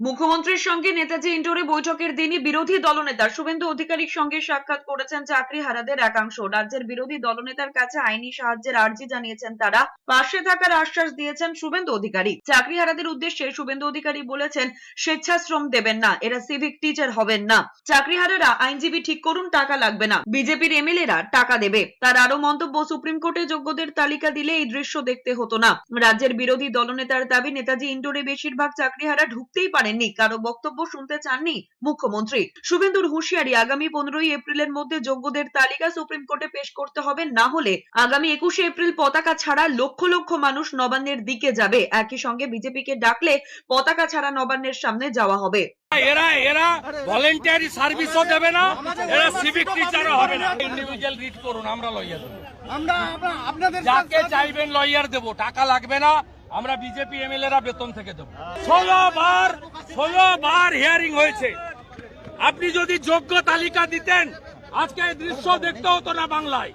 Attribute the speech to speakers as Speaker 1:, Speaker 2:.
Speaker 1: মুখ্যমন্ত্রীর সঙ্গে নেতাজি ইন্ডোরে বৈঠকের দিনই বিরোধী দলনেতা শুভেন্দু অধিকারীর সঙ্গে সাক্ষাৎ করেছেন চাকরি হারাদের একাংশ। রাজ্যের বিরোধী দলনেতার কাছে আইনি সাহায্যের আর্জি জানিয়েছেন তারা। পাশে থাকার আশ্বাস দিয়েছেন শুভেন্দু অধিকারী। চাকরি হারাদের উদ্দেশ্যে শুভেন্দু অধিকারী বলেছেন, স্বেচ্ছাশ্রম দেবেন না, এরা সিভিক টিচার হবেন না। চাকরি হারারা আইনজীবী ঠিক করুন, টাকা লাগবে না। বিজেপির এমএলএরা টাকা দেবে। তার আরও মন্তব্য, সুপ্রিম কোর্টে যোগ্যদের তালিকা দিলে এই দৃশ্য দেখতে হতো না। রাজ্যের বিরোধী দলনেতার দাবি, নেতাজি ইন্ডোরে বেশিরভাগ চাকরি হারা ঢুকতেই পারেননি। কারও বক্তব্য শুনতে চাননি মুখ্যমন্ত্রী। শুভেন্দুর হুঁশিয়ারি আগামী পনেরোই এপ্রিলের মধ্যে যোগ্যদের তালিকা সুপ্রিম কোর্টে পেশ করতে হবে। না হলে আগামী একুশে এপ্রিল পতাকা ছাড়া লক্ষ লক্ষ মানুষ নবান্নের দিকে যাবে। একই সঙ্গে বিজেপিকে ডাকলে পতাকা ছাড়া নবান্নের সামনে যাওয়া হবে।
Speaker 2: এরা এরা ভলেন্টিয়ারি সার্ভিসও দেবে না এরা সিভিক টিচারও হবে না। ইন্ডিভিজুয়াল রিড করুন আমরা লয়ার দেবো।
Speaker 3: আমরা আপনাদের
Speaker 2: যাকে চাইবেন লয়ার দেবো টাকা লাগবে না আমরা বিজেপি এমএলএ রা বেতন থেকে দেবো। ষোলো বার ষোলো বার হিয়ারিং হয়েছে। আপনি যদি যোগ্য তালিকা দিতেন, আজকে এই দৃশ্য দেখতে হতো না বাংলায়।